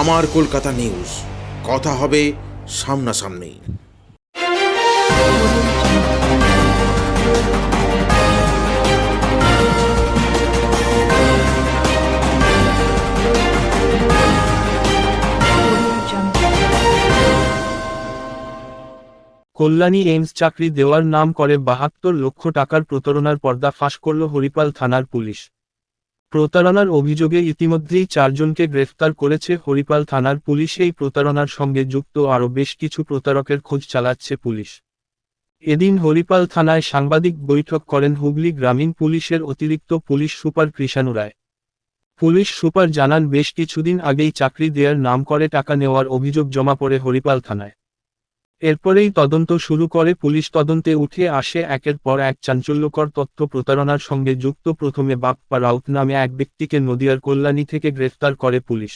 আমার কলকাতা নিউজ। কথা হবে সামনাসামনি। কল্যাণী এইমস চাকরি দেওয়ার নাম করে বাহাত্তর লক্ষ টাকার প্রতারণার পর্দা ফাঁস করল হরিপাল থানার পুলিশ। প্রতারণার অভিযোগে ইতিমধ্যেই চারজনকে গ্রেফতার করেছে হরিপাল থানার পুলিশ। এই প্রতারণার সঙ্গে যুক্ত আরও বেশ কিছু প্রতারকের খোঁজ চালাচ্ছে পুলিশ। এদিন হরিপাল থানায় সাংবাদিক বৈঠক করেন হুগলি গ্রামীণ পুলিশের অতিরিক্ত police super Krishanu Roy. Police super জানান, বেশ কিছুদিন আগেই চাকরি দেওয়ার নাম করে টাকা নেওয়ার অভিযোগ জমা পড়ে হরিপাল থানায়। এরপরেই তদন্ত শুরু করে পুলিশ তদন্তে উঠে আসে একের পর এক চাঞ্চল্যকর তথ্য প্রতারণার সঙ্গে যুক্ত প্রথমে বাপ্পা রাউত নামে এক ব্যক্তিকে নদিয়ার কল্যাণী থেকে গ্রেফতার করে পুলিশ।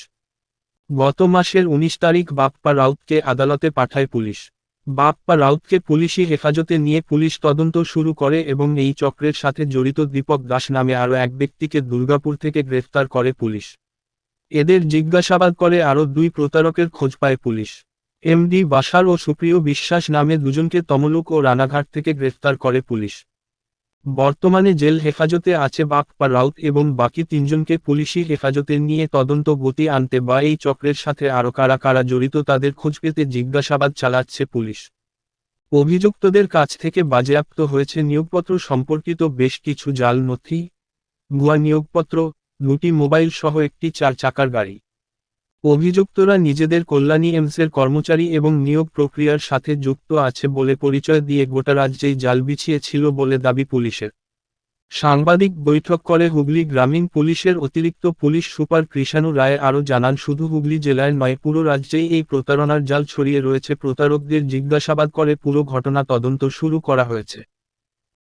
গত মাসের উনিশ তারিখ বাপ্পা রাউতকে আদালতে পাঠায় পুলিশ। বাপ্পা রাউতকে পুলিশি হেফাজতে নিয়ে পুলিশ তদন্ত শুরু করে এবং এই চক্রের সাথে জড়িত দীপক দাস নামে আরও এক ব্যক্তিকে দুর্গাপুর থেকে গ্রেফতার করে পুলিশ। এদের জিজ্ঞাসাবাদ করে আরও দুই প্রতারকের খোঁজ পায় পুলিশ। এমডি বাসার ও সুপ্রিয় বিশ্বাস নামে দুজনকে তমলুক ও রানাঘাট থেকে গ্রেফতার করে পুলিশ। বর্তমানে জেল হেফাজতে আছে বাপ্পা রাউত এবং বাকি তিনজনকে পুলিশি হেফাজতে নিয়ে তদন্ত গতি আনতে বা এই চক্রের সাথে আরও কারা কারা জড়িত তাদের খোঁজ পেতে জিজ্ঞাসাবাদ চালাচ্ছে পুলিশ। অভিযুক্তদের কাছ থেকে বাজেয়াপ্ত হয়েছে নিয়োগপত্র সম্পর্কিত বেশ কিছু জাল নথি ভুয়া নিয়োগপত্র, দুটি মোবাইল সহ একটি চার চাকার গাড়ি। অভিযুক্তরা নিজেদের কল্যাণী এমসের কর্মচারী এবং নিয়োগ প্রক্রিয়ার সাথে যুক্ত আছে বলে পরিচয় দিয়ে গোটা রাজ্যেই জাল বিছিয়েছিল বলে দাবি পুলিশের। সাংবাদিক বৈঠক করে হুগলি গ্রামীণ পুলিশের অতিরিক্ত পুলিশ সুপার কৃষাণু রায় আরও জানান, শুধু হুগলি জেলায় নয়, পুরো রাজ্যেই এই প্রতারণার জাল ছড়িয়ে রয়েছে। প্রতারকদের জিজ্ঞাসাবাদ করে পুরো ঘটনা তদন্ত শুরু করা হয়েছে।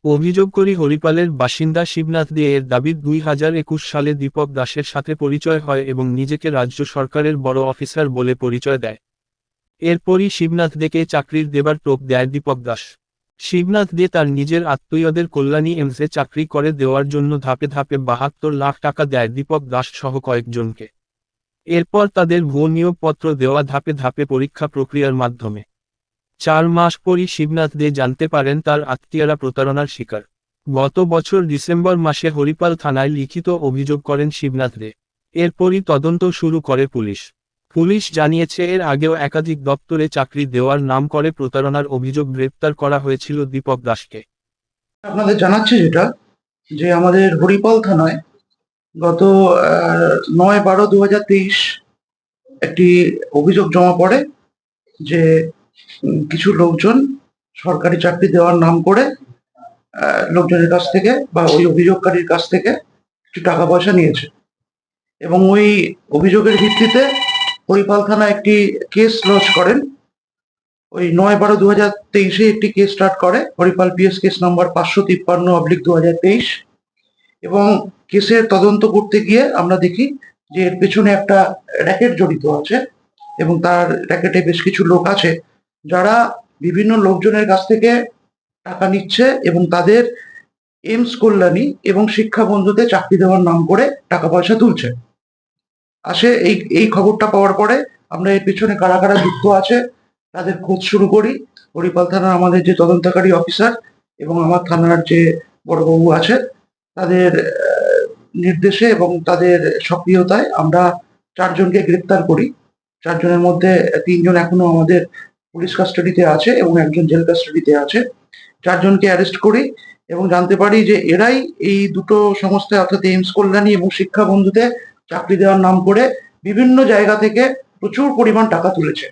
অভিযোগ করি হরিপালের বাসিন্দা শিবনাথ দে এর দাবি দুই হাজার একুশ সালে দীপক দাসের সাথে পরিচয় হয় এবং নিজেকে রাজ্য সরকারের বড় অফিসার বলে পরিচয় দেয়। এরপরই শিবনাথ দেকে চাকরির দেবার টোপ দেয় দীপক দাস। শিবনাথ দে তার নিজের আত্মীয়দের কল্যাণী এমসে চাকরি করে দেওয়ার জন্য ধাপে ধাপে বাহাত্তর লাখ টাকা দেয় দীপক দাস সহ কয়েকজনকে। এরপর তাদের ভুয়ো নিয়োগপত্র দেওয়া ধাপে ধাপে পরীক্ষা প্রক্রিয়ার মাধ্যমে। চার মাস পরই শিবনাথ দে জানতে পারেন তার আত্মীয়রা প্রতারণার শিকার। গত বছর ডিসেম্বর মাসে হরিপাল থানায় লিখিত অভিযোগ করেন শিবনাথ দে। এরপরই তদন্ত শুরু করে পুলিশ। পুলিশ জানিয়েছে, এর আগেও একাধিক দপ্তরে চাকরি দেওয়ার নাম করে প্রতারণার অভিযোগ গ্রেপ্তার করা হয়েছিল দীপক দাসকে। আপনাদের জানাচ্ছি যেটা, যে আমাদের হরিপাল থানায় গত নয় বারো দু একটি অভিযোগ জমা পড়ে যে কিছু লোকজন সরকারি চাকরি দেওয়ার নাম করে লোকজনের কাছ থেকে বা ওই অভিযোগকারীর কাছ থেকে কিছু টাকা পয়সা নিয়েছে। এবং ওই অভিযোগের ভিত্তিতে হরিপাল থানা একটি কেস লজ করেন। ওই নয় বারো দু হাজার তেইশে একটি কেস স্টার্ট করে, হরিপাল পিএস কেস নাম্বার পাঁচশো তিপ্পান্ন অবলিক দু হাজার তেইশ। এবং কেসের তদন্ত করতে গিয়ে আমরা দেখি যে এর পেছনে একটা র্যাকেট জড়িত আছে এবং তার র্যাকেটে বেশ কিছু লোক আছে। যারা বিভিন্ন লোকজনের কাছ থেকে টাকা নিচ্ছে এবং তাদের এমস কল্যাণী এবং শিক্ষা বন্ধুতে চাকরি দেওয়ার নাম করে টাকা পয়সা তুলছে। আসে এই এই খবরটা পাওয়ার পরে আমরা এর পিছনে কারা কারা যুক্ত আছে তাদের খোঁজ শুরু করি। হরিপাল থানার আমাদের যে তদন্তকারী অফিসার এবং আমার থানার যে বড়বাবু আছে, তাদের নির্দেশে এবং তাদের সক্রিয়তায় আমরা চারজনকে গ্রেপ্তার করি। চারজনের মধ্যে তিনজন এখনও আমাদের পুলিশ কাস্টাডিতে আছে এবং একজন জেল কাস্টাডিতে আছে। চারজনকে অ্যারেস্ট করি এবং জানতে পারি যে এরাই এই দুটো সংস্থায় অর্থাৎ এইমস কল্যাণী এবং শিক্ষা বন্ধুতে চাকরি দেওয়ার নাম করে বিভিন্ন জায়গা থেকে প্রচুর পরিমাণ টাকা তুলেছে।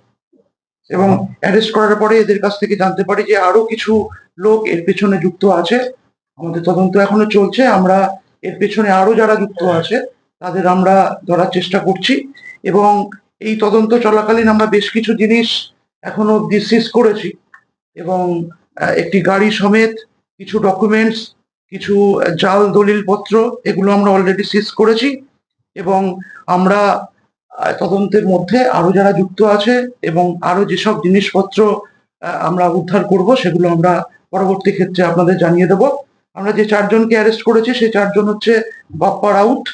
এবং অ্যারেস্ট করার পরে এদের কাছ থেকে জানতে পারি যে আরও কিছু লোক এর পেছনে যুক্ত আছে। আমাদের তদন্ত এখনও চলছে, আমরা এর পেছনে আরও যারা যুক্ত আছে, তাদের আমরা ধরার চেষ্টা করছি। এবং এই তদন্ত চলাকালীন আমরা বেশ কিছু জিনিস এখনও অব্দি সিজ করেছি এবং একটি গাড়ি সমেত কিছু ডকুমেন্টস কিছু জাল, দলিলপত্র এগুলো আমরা অলরেডি সিজ করেছি এবং আমরা তদন্তের মধ্যে আরও যারা যুক্ত আছে এবং আরও যেসব জিনিসপত্র আমরা উদ্ধার করব সেগুলো আমরা পরবর্তী ক্ষেত্রে আপনাদের জানিয়ে দেব। আমরা যে চারজনকে অ্যারেস্ট করেছি, সেই চারজন হচ্ছে বাপ্পা রাউত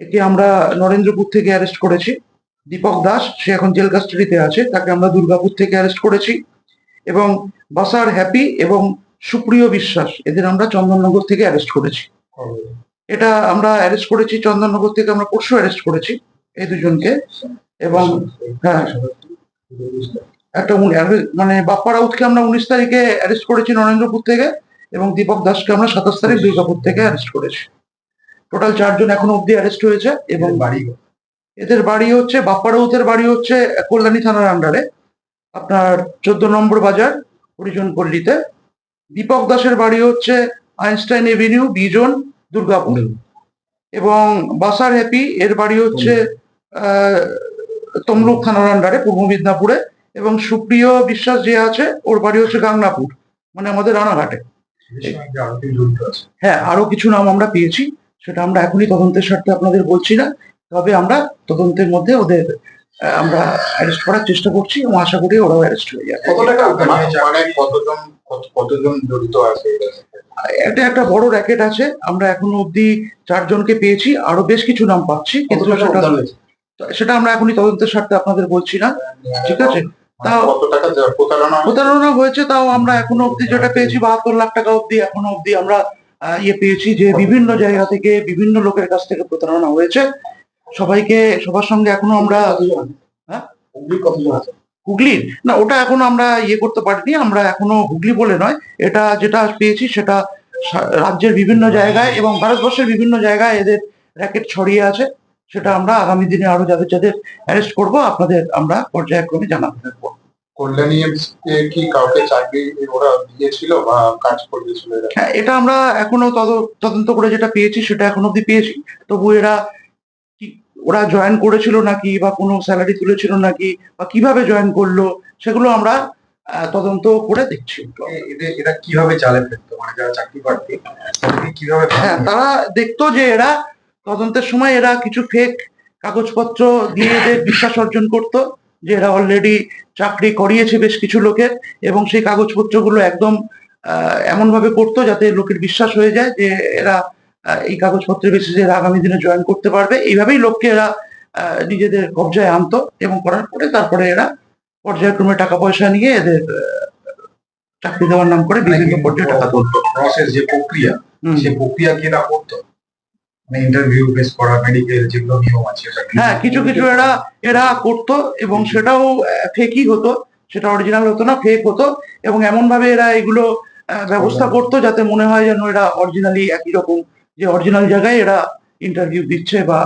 একে আমরা নরেন্দ্রপুর থেকে অ্যারেস্ট করেছি। দীপক দাস, সে এখন জেল কাস্টাডিতে আছে, তাকে আমরা দুর্গাপুর থেকে অ্যারেস্ট করেছি। এবং বাসার হ্যাপি এবং সুপ্রিয় বিশ্বাস, এদের আমরা চন্দননগর থেকে অ্যারেস্ট করেছি। এটা আমরা অ্যারেস্ট করেছি, চন্দননগর থেকে আমরা পরশু অ্যারেস্ট করেছি, এই দুজনকে। এবং হ্যাঁ একটা মানে বাপ্পা রাউতকে আমরা উনিশ তারিখে অ্যারেস্ট করেছি নরেন্দ্রপুর থেকে, এবং দীপক দাসকে আমরা সাতাশ তারিখ দুর্গাপুর থেকে অ্যারেস্ট করেছি। টোটাল চারজন এখনও অব্দি অ্যারেস্ট হয়েছে এবং বাড়ি এদের বাড়ি হচ্ছে বাপ্পা রাউতের বাড়ি হচ্ছে কল্যাণী থানার আন্ডারে আপনার চোদ্দ নম্বর বাজার হরিজন পল্লীতে। দীপক দাসের বাড়ি হচ্ছে আইনস্টাইন এভিনিউ বিজন দুর্গাপুর। এবং বাসার হ্যাপি এর বাড়ি হচ্ছে তমলুক থানার আন্ডারে পূর্ব মিদনাপুরে। এবং সুপ্রিয় বিশ্বাস যে আছে ওর বাড়ি হচ্ছে গাংনাপুর মানে আমাদের রানাঘাটে। হ্যাঁ আরও কিছু নাম আমরা পেয়েছি সেটা আমরা এখনই তদন্তের স্বার্থে আপনাদের বলছি না। তবে আমরা তদন্তের মধ্যে ওদের আমরা অ্যারেস্ট করার চেষ্টা করছি এবং আশা করি ওরাও অ্যারেস্ট হয়ে যাবে। মানে কতজন কতজন জড়িত আছে এটা একটা বড় র্যাকেট আছে। আমরা এখনও অব্দি চারজনকে পেয়েছি। আরও বেশ কিছু নাম পাচ্ছি কিন্তু সেটা সেটা আমরা এখনই তদন্তের স্বার্থে আপনাদের বলছি না। ঠিক আছে? মানে তাও- প্রতারণা হয়েছে? প্রতারণা? হয়েছে তাও আমরা এখনও অব্দি যেটা পেয়েছি বাহাত্তর লাখ টাকা অব্দি এখনও অব্দি আমরা ইয়ে পেয়েছি যে বিভিন্ন জায়গা থেকে বিভিন্ন লোকের কাছ থেকে প্রতারণা হয়েছে। সবাইকে সবার সঙ্গে এখনও আমরা হ্যাঁ? হুগলি হুগলির? না ওটা এখনও আমরা ইয়ে করতে পারিনি আমরা এখনও হুগলি বলে নয়। এটা যেটা পেয়েছি সেটা রাজ্যের বিভিন্ন জায়গায় এবং ভারতবর্ষের বিভিন্ন জায়গায় এদের র্যাকেট ছড়িয়ে আছে। সেটা আমরা আগামী দিনে আরও যাদের যাদের অ্যারেস্ট করব আপনাদের আমরা পর্যায়ক্রমে জানাতে থাকব কল্যাণী কি কাউকে চাকরি ওরা দিয়েছিল বা কাজ হ্যাঁ এটা আমরা এখনও তদ- তদন্ত করে যেটা পেয়েছি সেটা এখন অব্দি পেয়েছি। তবু এরা ওরা জয়েন করেছিল নাকি বা কোনো স্যালারি তুলেছিল নাকি বা কীভাবে জয়েন করল সেগুলো আমরা তদন্ত করে দেখছি। এরা কীভাবে চালে ফেলতো? মানে যারা চাকরি প্রার্থী কীভাবে হ্যাঁ তারা দেখতো যে এরা তদন্তের সময় এরা কিছু ফেক কাগজপত্র দিয়ে এদের বিশ্বাস অর্জন করতো যে এরা অলরেডি চাকরি করিয়েছে বেশ কিছু লোকের এবং সেই কাগজপত্রগুলো একদম এমন ভাবে করতো যাতে লোকের বিশ্বাস হয়ে যায় যে এরা এই কাগজপত্রের বেসিসে আগামী দিনে জয়েন করতে পারবে এইভাবেই লোককে এরা নিজেদের কবজায় আনতো এবং করার পরে তারপরে এরা পর্যায়ক্রমে টাকা পয়সা নিয়ে এদের চাকরি দেওয়ার নাম করে বিভিন্ন পর্যায়ে টাকা তুলতো। প্রসেস যে প্রক্রিয়া সে প্রক্রিয়া কি এরা করতো? মানে ইন্টারভিউ বেস করা মেডিকেল যেগুলো নিয়ম আছে হ্যাঁ কিছু কিছু এরা এরা করতো এবং সেটাও ফেকই হতো সেটা অরিজিনাল হতো না ফেক হতো এবং এমন ভাবে এরা এগুলো ব্যবস্থা করতো যাতে মনে হয় যেন এরা অরিজিনালি একই রকম যে অরিজিনাল জায়গায় এরা ইন্টারভিউ দিচ্ছে বা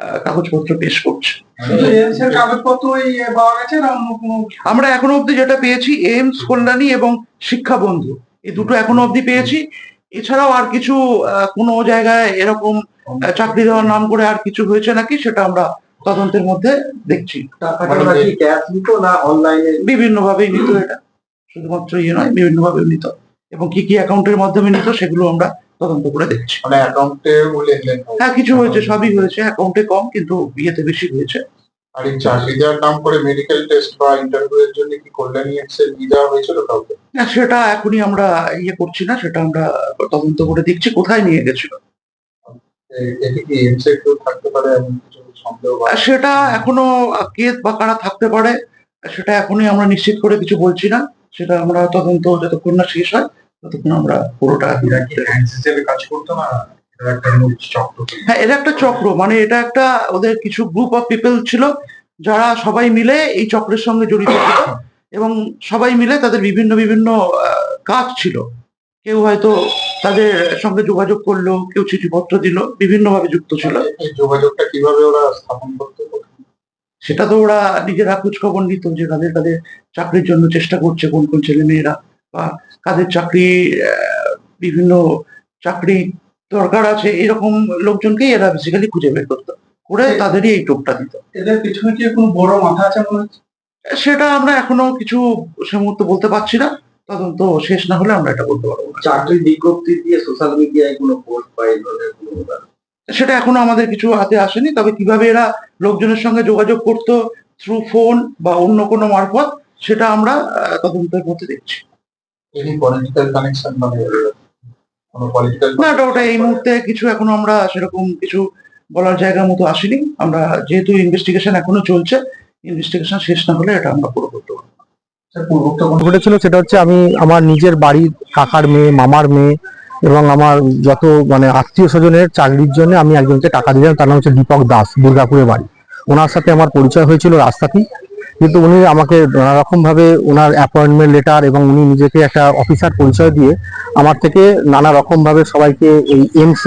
আহ, কাগজপত্র পেশ করছে। আমরা এখনও অবধি যেটা পেয়েছি এইমস কল্যাণী এবং শিক্ষা বন্ধু এই দুটো এখনও অব্দি পেয়েছি। এছাড়াও আর কিছু আহ, কোনো জায়গায় এরকম চাকরি দেওয়ার নাম করে আর কিছু হয়েছে নাকি সেটা আমরা তদন্তের মধ্যে দেখছি। কি না অনলাইনে বিভিন্ন ভাবেই নিত এটা। শুধুমাত্র ইয়ে নয় বিভিন্ন ভাবে নিত। এবং কি কি অ্যাকাউন্টের মাধ্যমে নিত সেগুলো আমরা তদন্ত করে দেখছি। মানে অ্যাকাউন্টে লেনদেন হয়। হ্যাঁ কিছু হয়েছে সবই হয়েছে। অ্যাকাউন্টে কম কিন্তু বিয়েতে বেশি হয়েছে। আর এই চাকরি দেওয়ার নাম করে মেডিকেল টেস্ট বা ইন্টারভিউ এর জন্য কি কল্যাণী এক্সেল নিয়ে যাওয়া হয়েছিল কাউকে? না, সেটা এখনই আমরা ইয়ে করছি না সেটা আমরা তদন্ত করে দেখছি কোথায় নিয়ে গেছিল। এ- এতে কি থাকতে পারে এমন কিছু সন্দেহ সেটা এখনও কে বা কারা থাকতে পারে সেটা এখনই আমরা নিশ্চিত করে কিছু বলছি না। সেটা আমরা তদন্ত যতক্ষণ না শেষ হয় ততক্ষণ আমরা পুরোটা হ্যাঁ এটা একটা চক্র। মানে এটা একটা ওদের কিছু গ্রুপ অফ পিপল ছিল যারা সবাই মিলে এই চক্রের সঙ্গে জড়িত ছিল এবং সবাই মিলে তাদের বিভিন্ন বিভিন্ন কাজ ছিল। কেউ হয়তো তাদের সঙ্গে যোগাযোগ করল কেউ চিঠিপত্র দিল বিভিন্নভাবে যুক্ত ছিল। যোগাযোগটা কীভাবে ওরা স্থাপন করতে সেটা তো ওরা নিজেরা খোঁজ খবর নিত যে কাদের কাদের চাকরির জন্য চেষ্টা করছে কোন কোন ছেলে মেয়েরা। বা কাদের চাকরি বিভিন্ন চাকরি দরকার আছে এরকম লোকজনকেই এরা বেসিক্যালি খুঁজে বের করতো করে তাদেরই এই টোপটা দিত। এদের পিছনে কি কোনো বড় মাথা আছে মনে হচ্ছে? সেটা আমরা এখনও কিছু সে মুহূর্তে বলতে পারছি না তদন্ত শেষ না হলে আমরা এটা বলতে পারব চাকরির বিজ্ঞপ্তি দিয়ে সোশ্যাল মিডিয়ায় কোনো পোস্ট বা এই ধরনের কোনো সেটা এখনও আমাদের কিছু হাতে আসেনি তবে কীভাবে এরা লোকজনের সঙ্গে যোগাযোগ করতো থ্রু ফোন বা অন্য কোনো মারফত সেটা আমরা তদন্তের মধ্যে দেখছি। এনি পলিটিক্যাল কানেকশন মানে কোনো পলিটিক্যাল না ওটা ওটা এই মুহূর্তে কিছু এখনও আমরা সেরকম কিছু বলার জায়গা মতো আসেনি। আমরা যেহেতু ইনভেস্টিগেশন এখনও চলছে ইনভেস্টিগেশন শেষ না হলে এটা আমরা পুরো করতে পারব না। স্যার পূর্বোক্ত কোনো ঘটেছিল সেটা হচ্ছে আমি আমার নিজের বাড়ির কাকার মেয়ে মামার মেয়ে এবং আমার যত মানে আত্মীয় স্বজনের চাকরির জন্য আমি একজনকে টাকা দিলাম তার নাম হচ্ছে দীপক দাস দুর্গাপুরে বাড়ি। ওনার সাথে আমার পরিচয় হয়েছিল রাস্তাতেই। কিন্তু উনি আমাকে নানা রকম ভাবে ওনার অ্যাপয়েন্টমেন্ট লেটার এবং উনি নিজেকে একটা অফিসার পরিচয় দিয়ে আমার থেকে নানা রকম ভাবে সবাইকে এই এইমস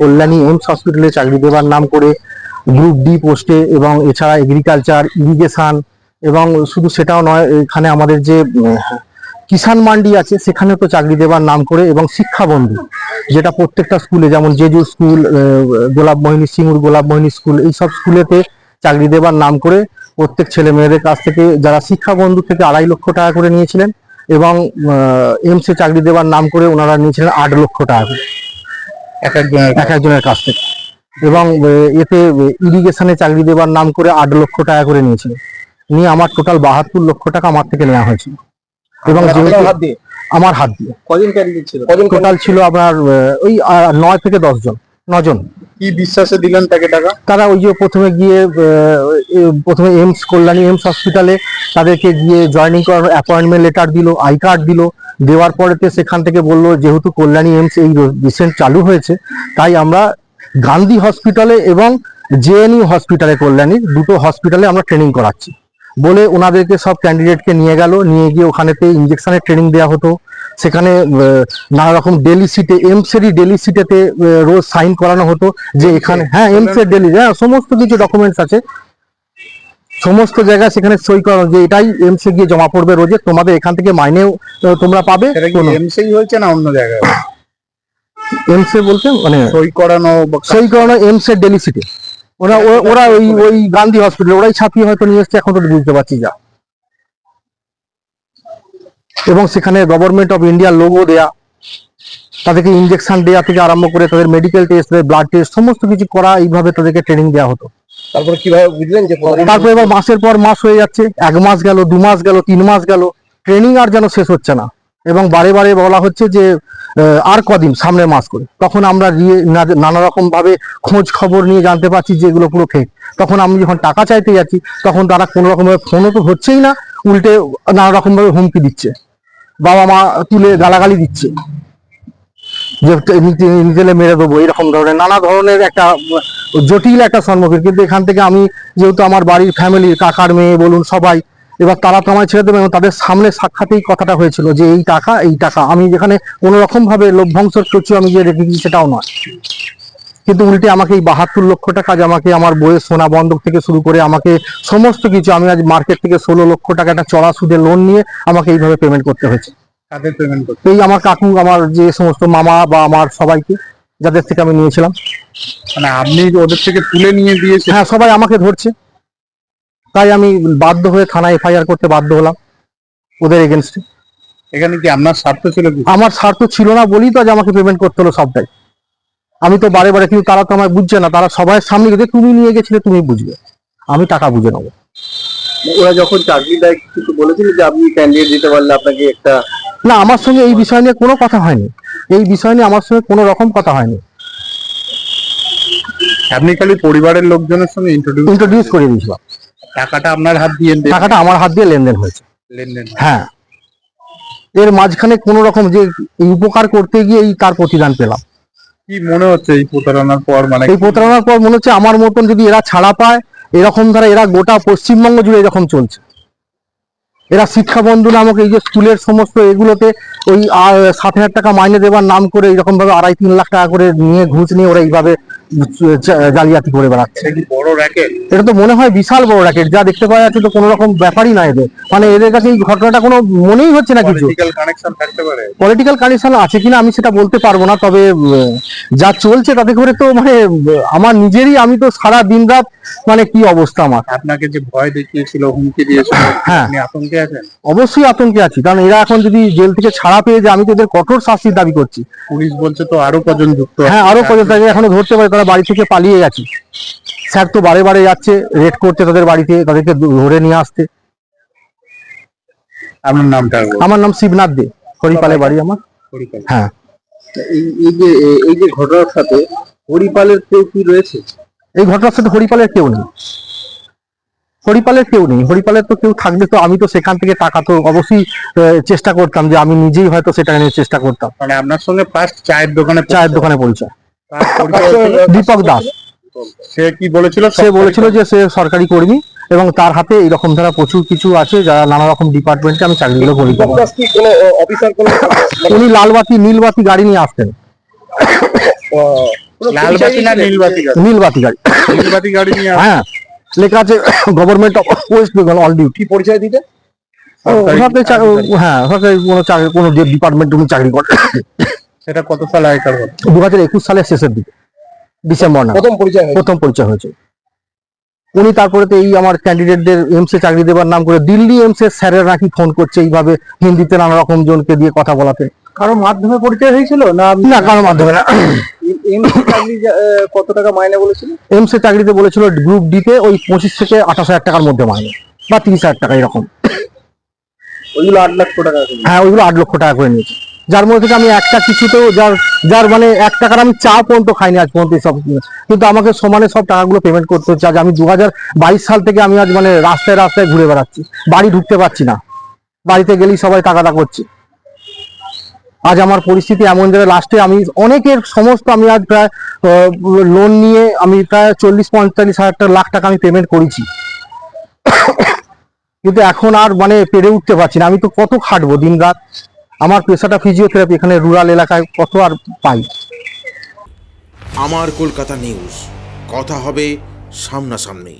কল্যাণী এমস হসপিটালে চাকরি দেওয়ার নাম করে গ্রুপ ডি পোস্টে এবং এছাড়া এগ্রিকালচার ইরিগেশন এবং শুধু সেটাও নয়, এখানে আমাদের যে কিষাণ মান্ডি আছে সেখানে তো চাকরি দেওয়ার নাম করে এবং শিক্ষাবন্ধু, যেটা প্রত্যেকটা স্কুলে যেমন জেজু স্কুল গোলাপ মোহিনী সিঙ্গুর গোলাপ মোহিনী স্কুল এইসব স্কুলেতে চাকরি দেওয়ার নাম করে প্রত্যেক ছেলে মেয়েদের কাছ থেকে যারা শিক্ষা বন্ধু থেকে আড়াই লক্ষ টাকা করে নিয়েছিলেন এবং এমসি চাকরি দেওয়ার নাম করে ওনারা নিয়েছিলেন আট লক্ষ টাকা করে। এক একজনের এক একজনের কাছ থেকে। এবং এতে ইরিগেশনে চাকরি দেওয়ার নাম করে আট লক্ষ টাকা করে নিয়েছিলেন। নিয়ে আমার টোটাল বাহাত্তর লক্ষ টাকা আমার থেকে নেওয়া হয়েছিল। এবং আমার হাত দিয়ে। কজন ক্যান্ডিডেট ছিল? টোটাল ছিল আপনার ওই নয় থেকে দশ জন নজন। কি বিশ্বাসে দিলেন তাকে টাকা? তারা ওই যে প্রথমে গিয়ে প্রথমে এমস কল্যাণী এমস হসপিটালে তাদেরকে গিয়ে জয়নিং করার অ্যাপয়েন্টমেন্ট লেটার দিল আই কার্ড দিল, দেওয়ার পরেতে সেখান থেকে বলল যেহেতু কল্যাণী এমস এই রিসেন্ট চালু হয়েছে, তাই আমরা গান্ধী হসপিটালে এবং জেএনইউ হসপিটালে কল্যাণী দুটো হসপিটালে আমরা ট্রেনিং করাচ্ছি। বলে ওনাদেরকে সব ক্যান্ডিডেটকে নিয়ে গেল। নিয়ে গিয়ে ওখানেতে ইঞ্জেকশনের ট্রেনিং দেওয়া হতো। সেখানে নানা রকম ডেলি সিটে এমসেরই ডেলি সিটেতে রোজ সাইন করানো হতো যে এখানে হ্যাঁ এমসের ডেলি হ্যাঁ সমস্ত কিছু ডকুমেন্টস আছে। সমস্ত জায়গায় সেখানে সই করানো যে এটাই এমস এ গিয়ে জমা পড়বে রোজে তোমাদের এখান থেকে মাইনেও তোমরা পাবে এমসেই হয়েছে না অন্য জায়গায়? এমস বলতে মানে সই করানো সই করানো এমস এর ডেলি সিটে ওরা ও- ওরা ওই ওই গান্ধী হসপিটাল ওরাই ছাপিয়ে হয়তো নিয়ে এসছে এখন তো বুঝতে পারছি যা। এবং সেখানে গভর্নমেন্ট অফ ইন্ডিয়ার লোগো দেয়া তাদেরকে ইনজেকশন দেওয়া থেকে আরম্ভ করে তাদের মেডিকেল টেস্ট ব্লাড টেস্ট সমস্ত কিছু করা এইভাবে তাদেরকে ট্রেনিং দেওয়া হতো। তারপরে কীভাবে বুঝলেন যে তারপরে এবার মাসের পর মাস হয়ে যাচ্ছে এক মাস গেল দু মাস গেল তিন মাস গেল ট্রেনিং আর যেন শেষ হচ্ছে না। এবং বারে বারে বলা হচ্ছে যে আর কদিন সামনের মাস করে। তখন আমরা নানা রকম ভাবে খোঁজ খবর নিয়ে জানতে পারছি যে এগুলো পুরো ফেক তখন আমি যখন টাকা চাইতে যাচ্ছি, তখন তারা কোনো রকম ভাবে ফোনও তো হচ্ছেই না, উল্টে নানা রকম ভাবে হুমকি দিচ্ছে। বাবা মা তুলে গালাগালি দিচ্ছে। যে নিতেলে মেরে দেবো, এরকম ধরনের নানা ধরনের একটা, জটিল একটা সম্মুখীন। কিন্তু এখান থেকে আমি, যেহেতু আমার বাড়ির ফ্যামিলি কাকার মেয়ে বলুন সবাই এবার তারা তো আমায় ছেড়ে দেবে এবং তাদের সামনে সাক্ষাতেই কথাটা হয়েছিল যে এই টাকা এই টাকা। আমি যেখানে কোনো রকম ভাবে লভ্যাংশের কিছু আমি যে রেখেছি সেটাও নয়। কিন্তু উল্টে আমাকে এই বাহাত্তর লক্ষ টাকা যে আমাকে আমার বইয়ের সোনা বন্ধক থেকে শুরু করে আমাকে সমস্ত কিছু আমি আজ মার্কেট থেকে ষোলো লক্ষ টাকা একটা চড়া সুদে লোন নিয়ে আমাকে এইভাবে পেমেন্ট করতে হয়েছে। কাদের পেমেন্ট করতে? এই আমার কাকু আমার যে সমস্ত মামা বা আমার সবাইকে যাদের থেকে আমি নিয়েছিলাম। মানে আপনি ওদের থেকে তুলে নিয়ে দিয়েছেন? হ্যাঁ সবাই আমাকে ধরছে। তাই আমি বাধ্য হয়ে থানায় এফআইআর করতে বাধ্য হলাম ওদের এগেনস্টে। এখানে কি আপনার স্বার্থ ছিল কি আমার স্বার্থ ছিল না বলেই তো আজ আমাকে পেমেন্ট করতে হলো সবটাই। আমি তো বারে বারে কিন্তু তারা তো আমায় বুঝছে না তারা সবাই সামনে গেছে তুমি নিয়ে গেছিলে তুমি বুঝবে। আমি টাকা বুঝে নেব। ওরা যখন চাকরি দেয় কিছু বলেছিল যে আপনি ক্যান্ডিডেট দিতে পারলে আপনাকে একটা না আমার সঙ্গে এই বিষয় নিয়ে কোনো কথা হয়নি। এই বিষয় নিয়ে আমার সঙ্গে কোনো রকম কথা হয়নি। আপনি খালি পরিবারের লোকজনের সঙ্গে ইন্ট্রোডিউস ইন্ট্রোডিউস করে দিয়েছিলাম। টাকাটা আপনার হাত দিয়ে টাকাটা আমার হাত দিয়ে লেনদেন হয়েছে। লেনদেন হ্যাঁ। এর মাঝখানে কোনো রকম যে উপকার করতে গিয়ে এই তার প্রতিদান পেলাম। কি মনে হচ্ছে এই প্রতারণার পর? মানে এই প্রতারণার পর মনে হচ্ছে আমার মতন যদি এরা ছাড়া পায় এরকম ধারা এরা গোটা পশ্চিমবঙ্গ জুড়ে এরকম চলছে। এরা শিক্ষা বন্ধু নামক এই যে স্কুলের সমস্ত এগুলোতে ওই সাত হাজার টাকা মাইনে দেওয়ার নাম করে এরকম ভাবে আড়াই তিন লাখ টাকা করে নিয়ে ঘুষ নিয়ে ওরা এইভাবে জালিয়াতি করে বেড়াচ্ছে। এটা বড় র্যাকেট এটা তো মনে হয় বিশাল বড় র্যাকেট যা দেখতে পাওয়া যাচ্ছে তো কোনো রকম ব্যাপারই না এদের। মানে এদের কাছে এই ঘটনাটা কোনো মনেই হচ্ছে না কিছু। পলিটিক্যাল কানেকশন আছে কিনা আমি সেটা বলতে পারব না তবে যা চলছে তাতে করে তো মানে আমার নিজেরই আমি তো সারা দিন রাত মানে কি অবস্থা আমার? আপনাকে যে ভয় দেখিয়েছিল হুমকি দিয়েছিল হ্যাঁ। আতঙ্কে আছেন? অবশ্যই আতঙ্কে আছি কারণ এরা এখন যদি জেল থেকে ছাড়া পেয়ে যায় আমি তো এদের কঠোর শাস্তির দাবি করছি। পুলিশ বলছে তো আরও কজন যুক্ত হ্যাঁ আরও পর্যন্ত তাদের এখনও ধরতে পারে তারা বাড়ি থেকে পালিয়ে গেছে। স্যার তো বারে বারে যাচ্ছে রেড করতে তাদের বাড়িতে তাদেরকে ধরে নিয়ে আসতে। আপনার নামটা আমার নাম শিবনাথ দে হরিপালে বাড়ি আমার। হ্যাঁ। এই যে এই যে ঘটনার সাথে হরিপালের কেউ কি রয়েছে? এই ঘটনার সাথে হরিপালের কেউ নেই। হরিপালের কেউ নেই। হরিপালের তো কেউ থাকলে তো আমি তো সেখান থেকে টাকা তো অবশ্যই চেষ্টা করতাম যে আমি নিজেই হয়তো সেটা নিয়ে চেষ্টা করতাম। মানে আপনার সঙ্গে ফার্স্ট চায়ের দোকানে চায়ের দোকানে পরিচয়? দীপক দাস। সে কি বলেছিল? সে বলেছিল যে সে সরকারি কর্মী এবং তার হাতে এরকম ধারা প্রচুর কিছু আছে যারা নানা রকম ডিপার্টমেন্টে আমি চাকরিগুলো করি। উনি লালবাতি নীলবাতি গাড়ি নিয়ে আসতেন। লালবাতি না নীলবাতি গাড়ি? নীলবাতি গাড়ি। নীলবাতি গাড়ি নিয়ে হ্যাঁ লেখা আছে government of West Bengal all duty পরিচয় দিতে? সরকারি হ্যাঁ সরকারি কোনো চাকরি কোনো যে ডিপার্টমেন্ট উনি চাকরি সেটা কত সাল আগেকার কথা দু হাজার একুশ সালের শেষের দিকে ডিসেম্বর না প্রথম পরিচয় প্রথম পরিচয় হয়েছে। উনি তারপরে তো এই আমার ক্যান্ডিডেটদের এমসে চাকরি দেওয়ার নাম করে দিল্লি এমসে স্যারের নাকি ফোন করছে এইভাবে হিন্দিতে নানা রকম জনকে দিয়ে কথা বলাতে। কারও মাধ্যমে পরিচয় হয়েছিল না না কারোর মাধ্যমে না। এমসি চাকরি কত টাকা মাইনে বলেছিল? এমসে চাকরিতে বলেছিল গ্রুপ ডিতে ওই পঁচিশ থেকে আঠাশ হাজার টাকার মধ্যে মাইনে বা তিরিশ হাজার টাকা এরকম। ওইগুলো আট লক্ষ টাকা হ্যাঁ ওইগুলো আট লক্ষ টাকা করে নিয়েছে। যার মধ্যে থেকে আমি একটা কিছুতেও যার যার মানে এক টাকার আমি চা পর্যন্ত খাইনি আজ পর্যন্ত সব কিন্তু আমাকে সমানে সব টাকাগুলো পেমেন্ট করতে হচ্ছে। আজ আমি দু হাজার বাইশ সাল থেকে আমি আজ মানে রাস্তায় রাস্তায় ঘুরে বেড়াচ্ছি। বাড়ি ঢুকতে পারছি না। বাড়িতে গেলেই সবাই টাকাটা করছে। আজ আমার পরিস্থিতি এমন জায়গায় লাস্টে আমি অনেকের সমস্ত আমি আজ প্রায় লোন নিয়ে আমি প্রায় চল্লিশ, পঁয়তাল্লিশ হাজার লাখ টাকা আমি পেমেন্ট করেছি। কিন্তু এখন আর মানে পেরে উঠতে পারছি না। আমি তো কত খাটবো দিন রাত আমার পেশাটা ফিজিওথেরাপি এখানে রুরাল এলাকায় কত আর পাই? আমার কলকাতা নিউজ কথা হবে সামনাসামনি।